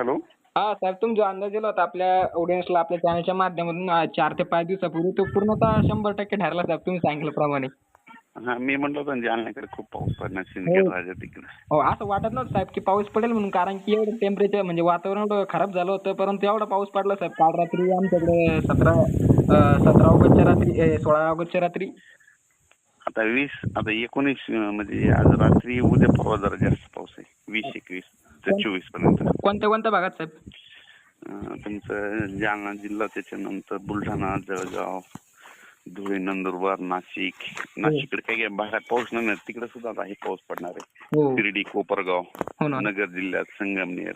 Hello? हा साहेब तुम्ही जो अंदाज दिला होता आपल्या ऑडियन्सला आपल्या चॅनलच्या माध्यमातून अं, चार ते पाच दिवसापूर्वी. तो पूर्णतः शंभर टक्के ठरला साहेब तुम्ही सांगितल्याप्रमाणे हा मी होतं ना, जालन्याकडे खूप पाऊस पडणार सिंदखेड राजा तिकडे हो असं वाटत नव्हतं साहेब की पाऊस पडेल म्हणून कारण की एवढं टेम्परेचर म्हणजे वातावरण एवढं खराब झालं होतं परंतु एवढा पाऊस पडला साहेब. काल रात्री आमच्याकडे सतरा अं, सतरा ऑगस्टच्या रात्री सोळा ऑगस्टच्या रात्री. आता वीस आता एकोणीस अं, म्हणजे आज रात्री उद्या परवा जरा जास्त पाऊस आहे वीस एकवीस. चोवीसपर्यंत कोणत्या कोणत्या भागात साहेब? तुमचं जालना जिल्हा त्याच्यानंतर बुलढाणा जळगाव धुळे नंदुरबार नाशिक. नाशिककडे काही भागात पाऊस नाही ना, तिकडे सुद्धा आता हे पाऊस पडणार आहे. हो. शिर्डी कोपरगाव हो ना. नगर जिल्ह्यात संगमनेर.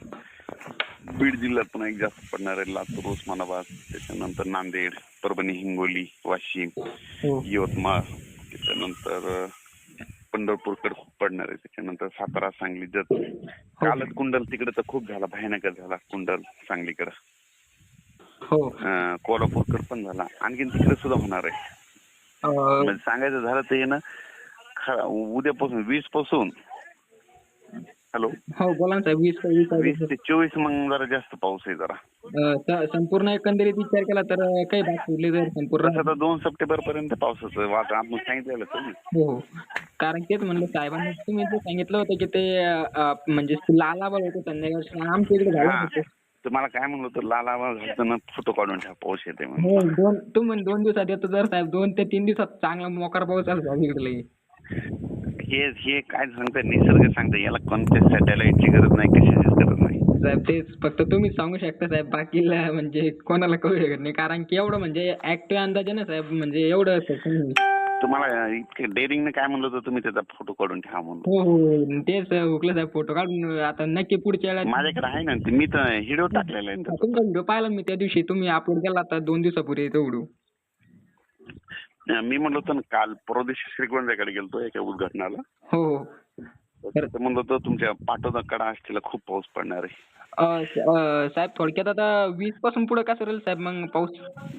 बीड जिल्ह्यात पण एक जास्त पडणार आहे. लातूर उस्मानाबाद त्याच्यानंतर नांदेड परभणी हिंगोली वाशिम हो. यवतमाळ त्याच्यानंतर अं, पंढरपूरकडे खूप पडणार आहे. त्याच्यानंतर सातारा सांगली जत. कालच कुंडल तिकडे तर खूप झाला. भयानकच झाला कुंडल सांगलीकडे. हो. कोल्हापूरकडे पण झाला. आणखीन तिकडे सुद्धा होणार आहे. म्हणजे सांगायचं झालं तर हे ना ख- उद्यापासून वीसपासून हॅलो हो बोला ना साहेब वीस वीस वीस ते चोवीस मग जरा जास्त पाऊस आहे जरा. अं, स- संपूर्ण एकंदरीत विचार केला तर अं, काही भाग सोडले तर संपूर्ण. तर दोन सप्टेंबर पर्यंत पावसाचं वाट आपण सांगितलेलं हो हो. कारण तेच म्हणलं साहेबांनी तुम्ही जे सांगितलं होतं की ते अं, म्हणजे लालाबल होतं संध्याकाळी आमच्या इकडे झालं हा. होतं. तुम्हाला काय म्हणलं होतं लाल घालताना फोटो काढून ठेवा पाऊस येते म्हणून. हो दोन तुम्ही दोन दिवसात येतो जर साहेब दोन ते तीन दिवसात चांगला मोकार पाऊस आला साहेब इकडे. हे हे काय सांगताय? निसर्ग सांगताय. याला कोणत्या सॅटेलाइटची गरज नाही कशाचीच गरज नाही. साहेब तेच फक्त तुम्हीच सांगू शकता साहेब. बाकीला म्हणजे कोणाला कळू शकत नाही. कारण की एवढं म्हणजे ऍक्टिव्ह अंदाज ना साहेब म्हणजे एवढं. तुम्हाला इतके डेअरिंगने काय म्हणलं होतं तुम्ही त्याचा फोटो काढून ठेवा म्हणून. हो हो तेच हुकलं साहेब फोटो काढून. आता नक्की पुढच्या वेळेला माझ्याकडे आहे ना ते मी तर व्हिडिओ टाकलेला आहे त्याचा. तुमचा व्हिडिओ पाहिला मी त्या दिवशी. तुम्ही अपलोड केला आता दोन दिवसापूर्वी तो व्हिडिओ मी म्हणलं होतं ना काल परवा दिवशी श्रीगोंद्याकडे गेलतो एका उद्घाटनाला. हो. तर म्हणलं होतं तुमच्या पाटोदा कडा असलेला खूप पाऊस पडणार आहे. साहेब थोडक्यात आता वीसपासून पुढे कसं राहील साहेब मग पाऊस?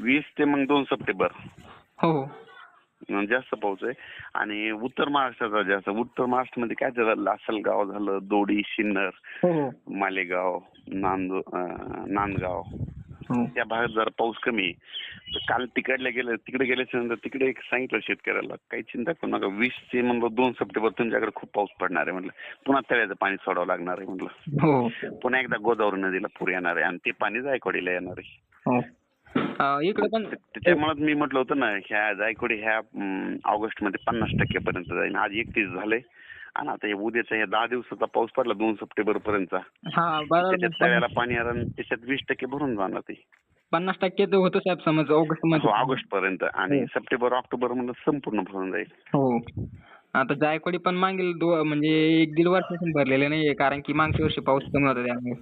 वीस ते मग दोन सप्टेंबर. हो हो. जास्त पाऊस आहे. आणि उत्तर महाराष्ट्राचा जास्त उत्तर महाराष्ट्रामध्ये काय झालं? लासलगाव झालं दोडी सिन्नर हो हो. मालेगाव नांद अं, नांदगाव. त्या भागात जरा पाऊस कमी आहे. तर काल तिकडल्या गेले तिकडे गेल्याच्यानंतर तिकडे एक सांगितलं शेतकऱ्याला काही चिंता करू नका वीस ते म्हणलं दोन सप्टेंबर तुमच्याकडे खूप पाऊस पडणार आहे म्हणलं. पुन्हा तळ्याचं पाणी सोडावं लागणार आहे म्हणलं. हो. पुन्हा एकदा गोदावरी नदीला पूर येणार आहे आणि ते पाणी जायकवाडीला येणार आहे. हो. इकडे पण त्याच्यामुळे मी म्हटलं होतं ना ह्या जायकवाडी ह्या ऑगस्टमध्ये पन्नास टक्क्यापर्यंत जाईल आज एकतीस झालंय आणि आता हे उद्याचा ह्या दहा दिवसाचा पाऊस पडला दोन सप्टेंबर पर्यंतचा हा त्याच्यात तळ्याला पाणी आलं आणि त्याच्यात वीस टक्के भरून जाणार ते. पन्नास टक्के तर होतं साहेब समज ऑगस्ट हो मध्ये ऑगस्ट पर्यंत आणि हो. सप्टेंबर ऑक्टोबरमध्ये संपूर्ण भरून जाईल. हो. आता जायकवाडी पण मागील दो म्हणजे एक दीड वर्षापासून भरलेले नाहीये कारण की मागच्या वर्षी पाऊस कमी होता त्यामुळे.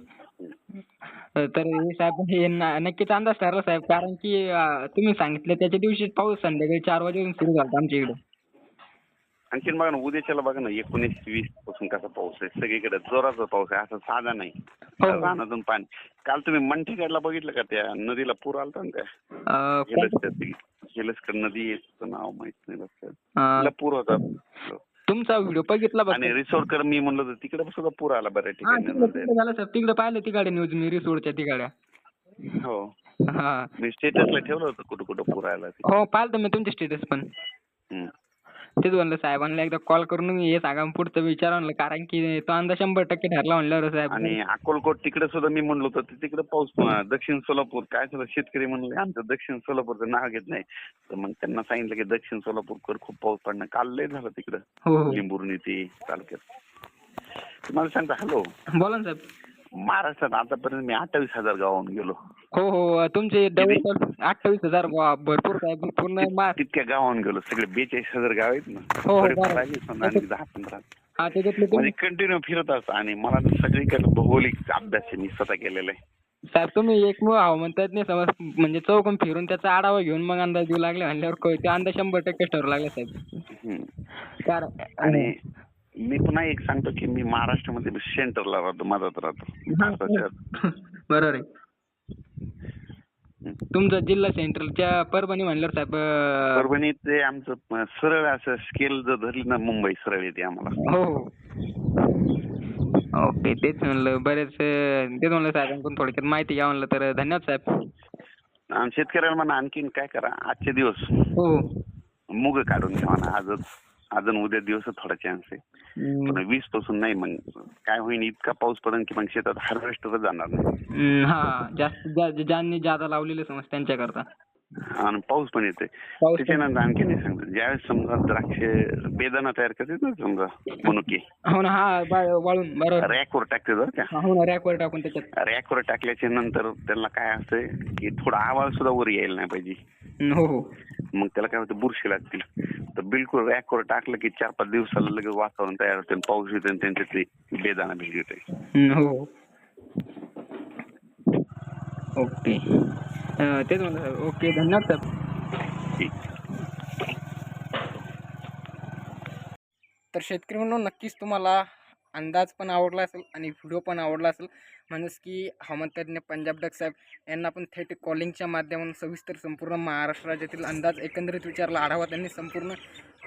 अं, तर हे साहेब हे न- नक्कीच अंदाज ठरला साहेब कारण की अं, तुम्ही सांगितलं त्याच्या दिवशी पाऊस संध्याकाळी चार वाजेपासून सुरू झाला आमच्या इकडे. आणखीन बघा ना उद्याच्याला बघा ना एकोणीस वीसपासून कसा पाऊस आहे. सगळीकडे जोराचा पाऊस आहे असं साधा नाही. हो. रानातून पाणी. काल तुम्ही मंठेकडला बघितलं का? त्या नदीला पूर आलता ना त्या हेलसकर नदी नाव माहीत नाही लक्षात तिला पूर होता. तुमचा व्हिडिओ बघितला बघ. आणि रिसोर्टकर मी म्हणलं होतं तिकडे सुद्धा पूर आला बऱ्याच हा ठिकाणी झालं साहेब तिकडे पाहिलं तिकडे न्यूज मी रिसोडच्या तिकडे हो. हा. मी स्टेटसला ठेवलं होतं कुठं कुठं पूर आला हो पाहिलं मी तुमचे स्टेटस पण. तेच म्हणलं साहेबांना एकदा कॉल करून हे सांगा पुढचं विचारा म्हणलं कारण की तो अंदाज शंभर टक्के ठरला म्हणल्यावर साहेब. आणि अक्कलकोट तिकडे सुद्धा मी म्हणलो होतं ते तिकडे पाऊस दक्षिण सोलापूर काय सुद्धा शेतकरी म्हणले आमचं दक्षिण सोलापूरचं नाव घेत नाही. तर मग त्यांना सांगितलं की दक्षिण सोलापूरकर खूप पाऊस पडणार. काल लय झालं तिकडं. हो हो. लिंबुर्णी ते तालुक्यात. तुम्हाला सांगता हॅलो. बोला ना साहेब. महाराष्ट्रात आतापर्यंत मी अठ्ठावीस हजार गावाहून गेलो. हो हो तुमचे डबल अठ्ठावीस हजार वा, भरपूर साहेब पूर्ण मा तितक्या गावाहून गेलो. सगळे बेचाळीस हजार गाव आहेत ना. हो, थोडेफार समजा आणि दहा पंधरा. हा त्याच्यातले म्हणजे तुम्ही कंटिन्यू फिरत असतो आणि मला सगळीकडे भौगोलिक अभ्यास आहे मी स्वतः केलेला आहे. साहेब तुम्ही एकमेव हवामान नाही समज म्हणजे चौकून फिरून त्याचा आढावा घेऊन मग अंदाज देऊ लागले म्हणल्यावर क- ते अंदाज शंभर टक्के ठरू लागले साहेब. हम्म. कारण आणि मी पुन्हा एक सांगतो की मी महाराष्ट्रामध्ये सेंटरला राहतो मधात राहतो. बरोबर आहे. तुमचं जिल्हा सेंट्रलच्या परभणी म्हणल्यावर साहेब परभणी ते आमचं सरळ असं स्केल जर धरली ना मुंबई सरळ येते आम्हाला. हो. हो ओके तेच म्हणलं बरेच अं, तेच म्हणलं साहेबांकडून थोडक्यात माहिती घ्या म्हणलं तर धन्यवाद साहेब. आणि शेतकऱ्याला म्हणा आणखीन काय करा आजचे दिवस. हो. मुग काढून घ्या म्हणा आजच. आणि उद्या दिवस थोडा चान्स आहे. पण वीसपासून नाही मग काय होईल इतका पाऊस पडेल की मग शेतात हार्वेस्टरच जाणार नाही. हा जास्त ज्या- ज्यांनी ज्यादा लावलेले समज त्यांच्याकरता. आणि पाऊस पण येते त्याच्यानंतर आणखी नाही सांगतो ज्यावेळेस समजा द्राक्ष बेदाणा तयार करतात ना समजा मनुके. हो ना हा वाळून बरोबर. रॅकवर टाकते बरं का हा, ना रॅकवर टाकून त्याच्यात. रॅकवर टाकल्याच्या नंतर त्यांना काय असतंय की थोडा आवाज सुद्धा वर यायला नाही पाहिजे. हो हो. मग त्याला काय होतं बुरशी लागतील. बिलकुल रॅकवर टाकलं की चार पाच दिवसाला लगेच वातावरण तयार होते आणि पाऊस येते आणि त्यांच्या ते बेदाणा भेट येते. हो. ओके. तेच म्हणलं ओके धन्यवाद ठीक. तर शेतकरी म्हणून नक्कीच तुम्हाला अंदाज पण आवडला असेल आणि व्हिडिओ पण आवडला असेल. म्हणजेच की हवामानतज्ञ पंजाब डक साहेब यांना पण थेट कॉलिंगच्या माध्यमातून सविस्तर संपूर्ण महाराष्ट्र राज्यातील अंदाज एकंदरीत विचारला. आढावा त्यांनी संपूर्ण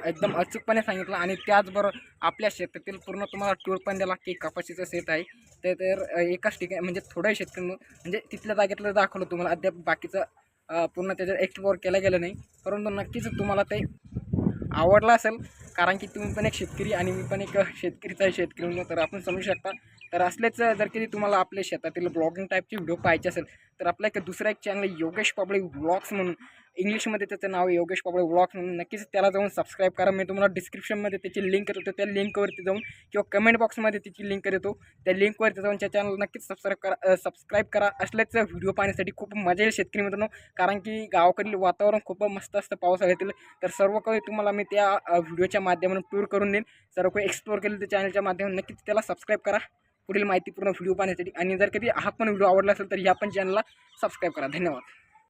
एकदम अचूकपणे सांगितलं आणि त्याचबरोबर आपल्या शेतातील पूर्ण तुम्हाला टूर पण दिला की कपाशीचं शेत आहे. ते तर एकाच ठिकाणी म्हणजे थोड्या शेतकरी म्हणजे तिथल्या जागेतलं दाखवलं तुम्हाला. अद्याप बाकीचं पूर्ण त्याच्यात एक्सप्लोअर केलं गेलं नाही. परंतु नक्कीच तुम्हाला ते आवडला असेल कारण की तुम्ही पण एक शेतकरी आणि मी पण एक शेतकरीचा आहे शेतकरी म्हणून तर आपण समजू शकता. तर असलेच जर कधी तुम्हाला आपल्या शेतातील ब्लॉगिंग टाईपचे व्हिडिओ पाहायचे असेल तर आपला एक दुसरा एक चॅनल योगेश पाबळे ब्लॉग्स म्हणून इंग्लिशमध्ये त्याचं नाव आहे योगेश पाबळे ब्लॉग म्हणून नक्कीच त्याला जाऊन सबस्क्राईब करा. मी तुम्हाला डिस्क्रिप्शनमध्ये त्याची लिंक देतो त्या लिंकवरती जाऊन किंवा कमेंट बॉक्समध्ये त्याची लिंक देतो त्या लिंकवरती जाऊन त्या चॅनल नक्कीच सबस्क्राईब करा सबस्क्राईब करा. असल्याच व्हिडिओ पाहण्यासाठी खूप मजा येईल शेतकरी मित्रांनो. कारण की गावाकडील वातावरण खूप मस्त असतं पावसाळ्यातील. तर सर्व काही तुम्हाला मी त्या व्हिडिओच्या माध्यमातून टूर करून देईन. सर्व काही एक्सप्लोअर केलं त्या चॅनलच्या माध्यमातून नक्कीच त्याला सबस्क्राईब करा. पुढील माहितीपूर्ण व्हिडिओ पाहण्यासाठी. आणि जर कधी हा पण व्हिडिओ आवडला असेल तर ह्या पण चॅनलला सबस्क्राईब करा. धन्यवाद.